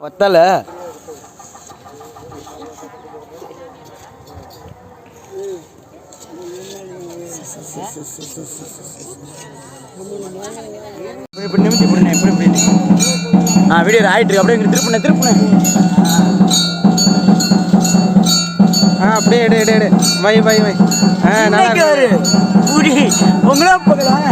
ஒத்தலை இப்படி நிமித்தி இப்படி இப்படி இப்படி ஆ வீடியோ ஆயிட்டு இருக்கு. அப்படியே இங்கிட்டு திருப்புனேன் அப்படியே எடு எடு எடு. வை வை வை. ஆ நல்லா இருக்கு. பூரி. பொங்கலோ பொங்கல் வாங்க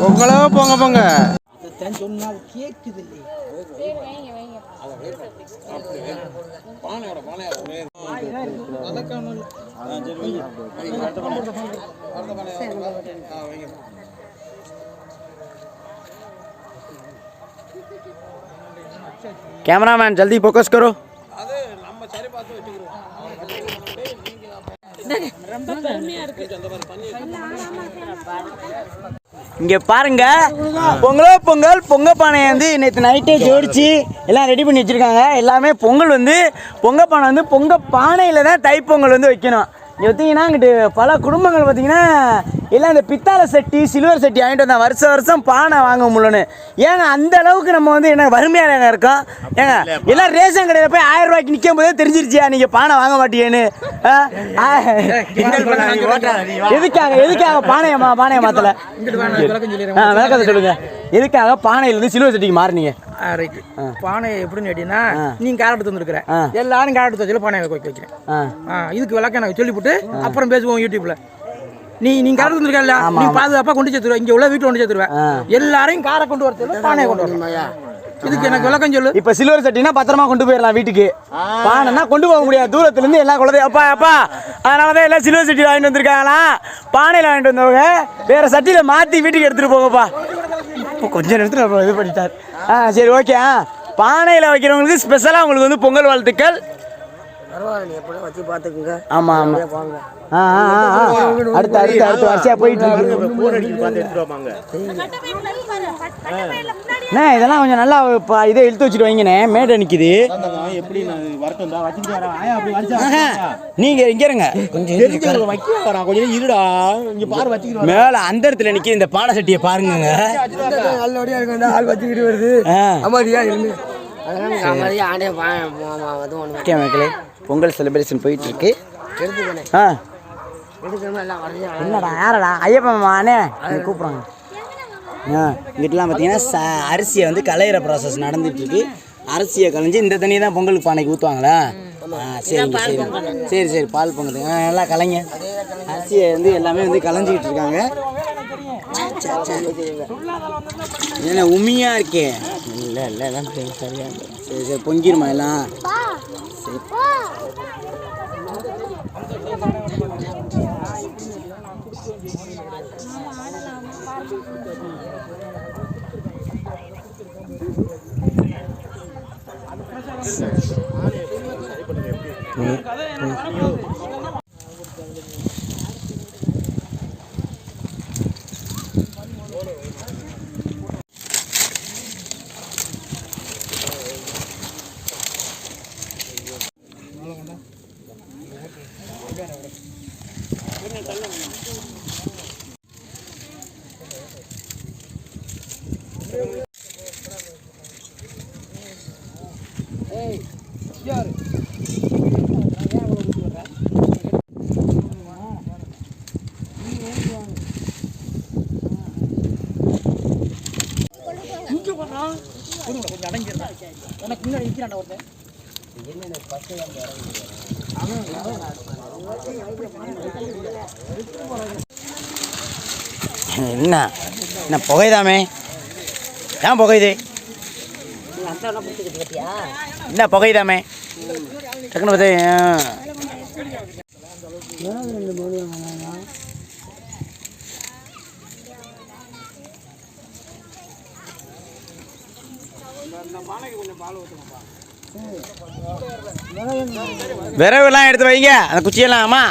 பொங்கலோ பொங்க. பொங்க பானையோட ஒரே கேமராமேன் ஜல்தி ஃபோக்கஸ் கரோ. இங்க பாருங்க பொங்கலோ பொங்கல் பொங்கல் பானையை வந்து நேற்று நைட்டே ஜோடிச்சு எல்லாம் ரெடி பண்ணி வச்சிருக்காங்க. எல்லாமே பொங்கல் வந்து பொங்கல் பானை வந்து பொங்கல் பானையில தான் தைப்பொங்கல் வந்து வைக்கணும். இங்கே பார்த்தீங்கன்னா இங்கிட்டு பல குடும்பங்கள் பார்த்தீங்கன்னா எல்லாம் இந்த பித்தாளை சட்டி சில்வர் சட்டி வாங்கிட்டு வந்தா வருஷம் வருஷம் பானை வாங்க முடியலன்னு. ஏங்க அந்த அளவுக்கு நம்ம வந்து என்ன வறுமையாக ஏங்க இருக்கோம்? ஏங்க எல்லாம் ரேஷன் கடையில் போய் ஆயிரம் ரூபாய்க்கு நிற்கும் போதே தெரிஞ்சிருச்சியா? நீங்கள் பானை வாங்க மாட்டீங்கன்னு. எதுக்காக எதுக்காக பானையை மா பானையை ஆ விளக்கத்தை சொல்லுங்க. எதுக்காக பானையில இருந்து சிலுவை சட்டிக்கு மாறினீங்க? ரைட் பானை எப்படின்னு கேட்டீங்கன்னா நீங்க கார எடுத்து வந்துருக்குற ஆ. எல்லாரும் கார எடுத்து வச்சு பானை வைக்க வைக்கிறேன். இதுக்கு விளக்கம் எனக்கு சொல்லிவிட்டு அப்புறம் பேசுவோம் யூடியூப்ல. நீ நீங்க கார வந்துருக்கல நீ பாதுகாப்பா கொண்டு சேர்த்துருவ. இங்க உள்ள வீட்டுல கொண்டு சேர்த்துருவேன். எல்லாரையும் காரை கொண்டு வர சொல்லு பானையை கொண்டு வரணும் இதுக்கு எனக்கு விளக்கம் சொல்லு. இப்ப சில்வர் சட்டினா பத்திரமா கொண்டு போயிடலாம் வீட்டுக்கு. பானைனா கொண்டு போக முடியாது. தூரத்துல இருந்து எல்லாம் குழந்தை அப்பா அப்பா அதனாலதான் எல்லாம் சில்வர் சட்டி வாங்கிட்டு வந்திருக்காங்களாம் பானையில வாங்கிட்டு வந்தவங்க வேற சட்டியில மாத்தி வீட்டுக்கு எடுத்துட்டு போங்கப்பா. இப்போ கொஞ்ச நேரத்தில் இது பண்ணிட்டார். ஆ சரி ஓகே ஆ. பானையில் வைக்கிறவங்களுக்கு ஸ்பெஷலாக உங்களுக்கு வந்து பொங்கல் வாழ்த்துக்கள். ஆமா ஆமா. அடுத்து அடுத்து அடுத்து வரிசையா போயிட்டு இருக்கு. அண்ணே இதெல்லாம் கொஞ்சம் நல்லா இதை இழுத்து வச்சுட்டு வைங்கண்ணே. மேடை நிற்கிது நீங்க இங்க இருங்க. தெரிஞ்சு வைக்க வரேன் கொஞ்சம் இருடா. இங்க பாரு வச்சுக்கிறோம் மேல அந்த இடத்துல நிக்கிற இந்த பானை சட்டியை பாருங்க நல்லபடியா இருக்கா ஆள் வச்சுக்கிட்டு வருது. அமைதியா இருந்து அமைதியா ஆண்டே அது ஒன்று ஓகே மக்களே. பொங்கல் செலிப்ரேஷன் போயிட்டு இருக்கு எடுத்துக்கணே ஆ என்னடா யாரடா? ஐயப்பா மானே கூப்பிட்றாங்க ஆ இங்கிட்டலாம் பார்த்தீங்கன்னா ச அரிசியை வந்து களையிற ப்ராசஸ் நடந்துட்டு இருக்கு அரிசியை களைஞ்சு இந்த தண்ணியை தான் பொங்கலுக்கு பானைக்கு ஊற்றுவாங்களா ஆ சரிங்க சரி. சரி சரி பால் பொங்கல். ஆ நல்லா கலைங்க அரிசியை வந்து எல்லாமே வந்து கலைஞ்சிக்கிட்டு இருக்காங்க. என்ன உண்மையாக இருக்கே? இல்லை இல்லை எல்லாம் சரி சரியா சரி சரி பொங்கிருமா எல்லாம்? ஆடலாம்? உனக்கு முன்னாடி நிற்கிறான் ஒருத்தன் என்ன? என்ன புகைதாமே? ஏன் புகையுது? என்ன புகைதாமே டக்குன்னு பார்த்தா ஆ. விரவுலாம் எடுத்து வைங்க. அந்த குச்சியெல்லாம் ஆமா.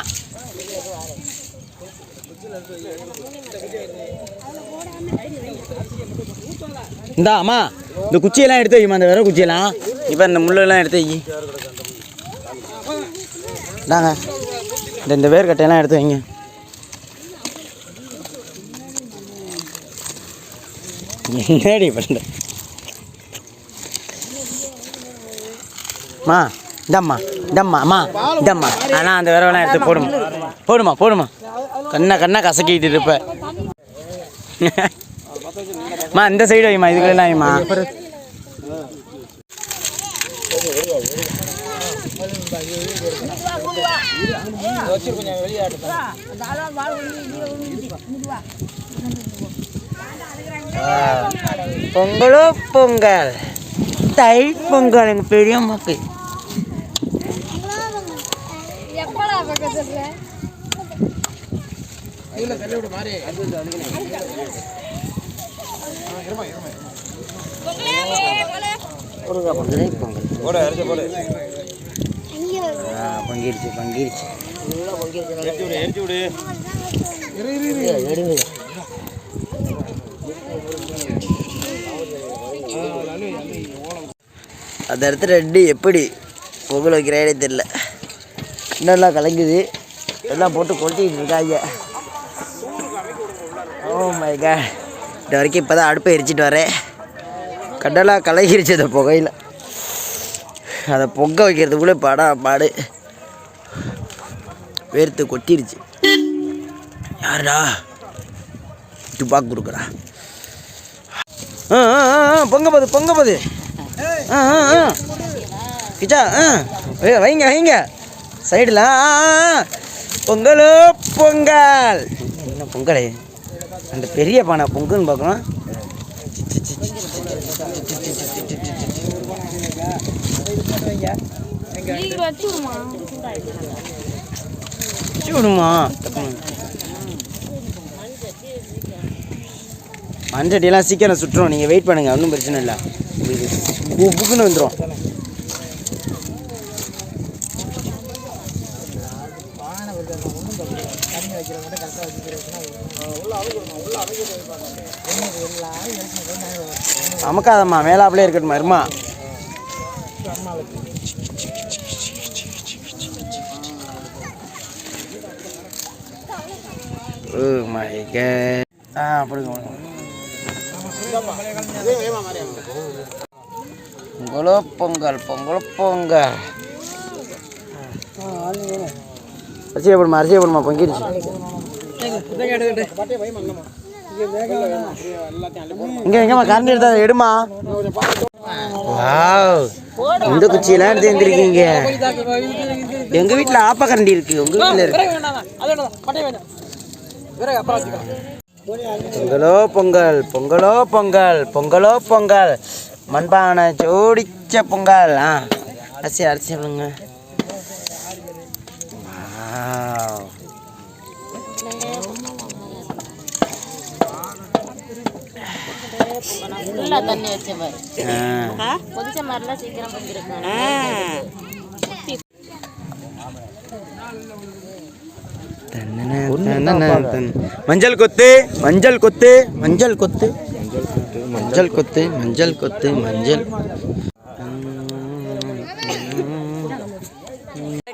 இந்தா அம்மா இந்த குச்சியெல்லாம் எடுத்து வைமா அந்த விரவு குச்சியெல்லாம். இப்போ இந்த முள்ளெல்லாம் எடுத்து வை. இந்தாங்க. இந்த இந்த வேர்கட்டையெல்லாம் எடுத்து வைங்க. என்னடி பண்ணுற இந்தம்மா இந்தம்மா அம்மா இந்தம்மா. ஆனால் அந்த விரவெல்லாம் எடுத்து போடுமா? போடுமா போடுமா? கண்ணை கண்ணை கசக்கிட்டு இருப்பேன் மா இந்த சைடு வைமா இதுக்குள்ள என்ன வைமா பொங்கலோ பொங்கல். தை பொங்கல் எங்கள் பெரியம்மாக்கு. எப்படா பக்கத்துல பொங்கலே பொங்கல் எடுங்க. அந்த இடத்துல ரெண்டு எப்படி பொங்கல் வைக்கிறானே தெரில இன்னெல்லாம் கலங்குது? எல்லாம் போட்டு கொளுத்திட்டு இருக்காங்க. ஓ மை காட் இது வரைக்கும் இப்போ தான் அடுப்பை எரிச்சிட்டு வரேன். கடலாக கலகிருச்சு அந்த புகையில். அதை பொங்க வைக்கிறதுக்குள்ளே படா பாடு. வேர்த்து கொட்டிருச்சு. யாருடா? துப்பாக்கு கொடுக்குறா. ஆ ஆ, ஆ, பொங்க போது பொங்க போது. ஆ ஆ ஆ. கிச்சா ஆ. வைங்க வைங்க. சைடில் பொங்கலோ பொங்கல். என்ன பொங்கலே? அந்த பெரிய பானை பொங்குன்னு பார்க்கணும். நீங்க விடுமா சீக்கிரம் சுட்டுரும். நீங்கள் வெயிட் பண்ணுங்கள் ஒன்றும் பிரச்சனை இல்லை. உங்களுக்கு புக்குன்னு வந்துடும் அமக்காதம்மா மேலாப்பிலே இருக்கட்டுமா இருமா. Oh my God. ஆ அப்படிங்க பொங்கலோ பொங்கல் பொங்கலோ பொங்கல். அரிசியை போடுமா அரிசியை போடுமா பொங்கிடுச்சு இங்க எங்கம்மா கரண்ட் எடுத்தா எடுமா? இந்த குச்சியெல்லாம் எடுத்து வந்துருக்கீங்க எங்க வீட்ல ஆப்ப கரண்டி இருக்கு உங்க வீட்ல இருக்கு. பொங்கலோ பொங்கல் பொங்கலோ பொங்கல் பொங்கலோ பொங்கல். மண்பானை ஜோடிச்ச பொங்கல். ஆ அரிசி அரிசி சொல்லுங்க. வாவ். ஃபுல்லா தண்ணி வச்ச ஆ. கொதிச்ச மாதிரிலாம் சீக்கிரம் பண்ணிருக்கேன் மஞ்சள் கொத்து மஞ்சள் கொத்து மஞ்சள் கொத்து மஞ்சள் கொத்து மஞ்சள் கொத்து மஞ்சள்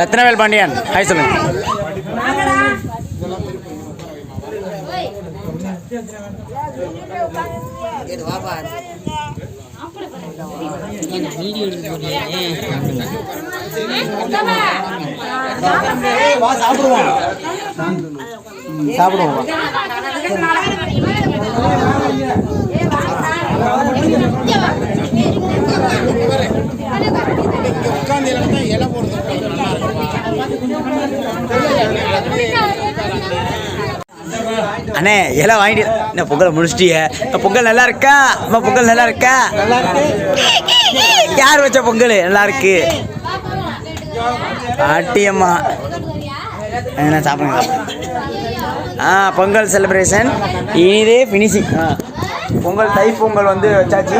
ரத்னவேல் பாண்டியன்? ஹாய் சொல்லுங்க சாப்பிடுவோம் உட்காந்து இலை போடுறது நல்லா இருக்கும். அண்ணே எல்லாம் வாங்கிட்டு என்ன பொங்கலை முடிச்சிட்டிய. பொங்கல் நல்லா இருக்கா? அம்மா பொங்கல் நல்லா இருக்கா? யார் வச்ச பொங்கல்? நல்லா இருக்கு. ஆட்டியம்மா. என்ன சாப்பிடுங்க ஆ பொங்கல் செலிப்ரேஷன் இதே ஃபினிஷிங் பொங்கல் தை பொங்கல் வந்து வச்சாச்சு.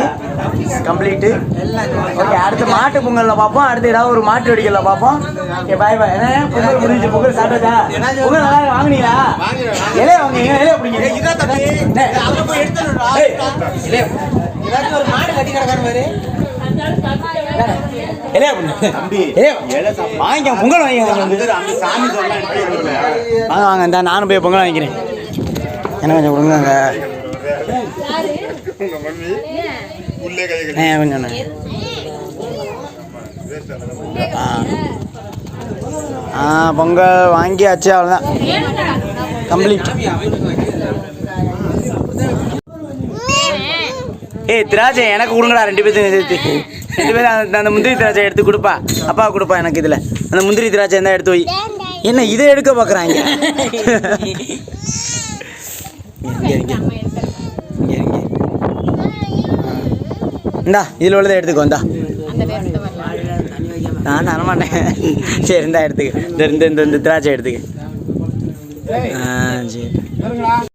கம்ப்ளீட்டு ஓகே அடுத்து மாட்டு பொங்கலில் பார்ப்போம். அடுத்து ஏதாவது ஒரு மாட்டு வெடிக்கல பார்ப்போம். ஓகே பாய் பாய் என்ன? பொங்கல் முடிஞ்சு பொங்கல் சாப்பிட்டதா பொங்கல் நல்லா வாங்குனீங்களா? இலைய வாங்குங்க இலைய பிடிங்க. வாங்கிக்க பொங்கல் வாங்கிக்க. வாங்க வாங்க இந்த நானும் போய் பொங்கல் வாங்கிக்கிறேன். என்ன கொஞ்சம் கொடுங்க கொஞ்சம் ஆ ஆ பொங்கல் வாங்கியாச்சு அவ்வளோதான் கம்ப்ளீட். ஏய் திராட்சை எனக்கு கொடுங்கடா ரெண்டு பேர்த்தையும் சேர்த்து. ரெண்டு பேரும் அந்த அந்த முந்திரி திராட்சை எடுத்து கொடுப்பா. அப்பா கொடுப்பா எனக்கு இதில். அந்த முந்திரி திராட்சை இருந்தால் எடுத்து வை. என்ன இதை எடுக்க பார்க்குறாங்க இங்கே இங்கே. இந்தா இதில் உள்ளதை எடுத்துக்கோ இந்தா. நான் தரமாட்டேன் சரி இந்தா எடுத்துக்க. இந்த இந்த இந்த- இந்த திராட்சை எடுத்துக்க. ஆ சரி.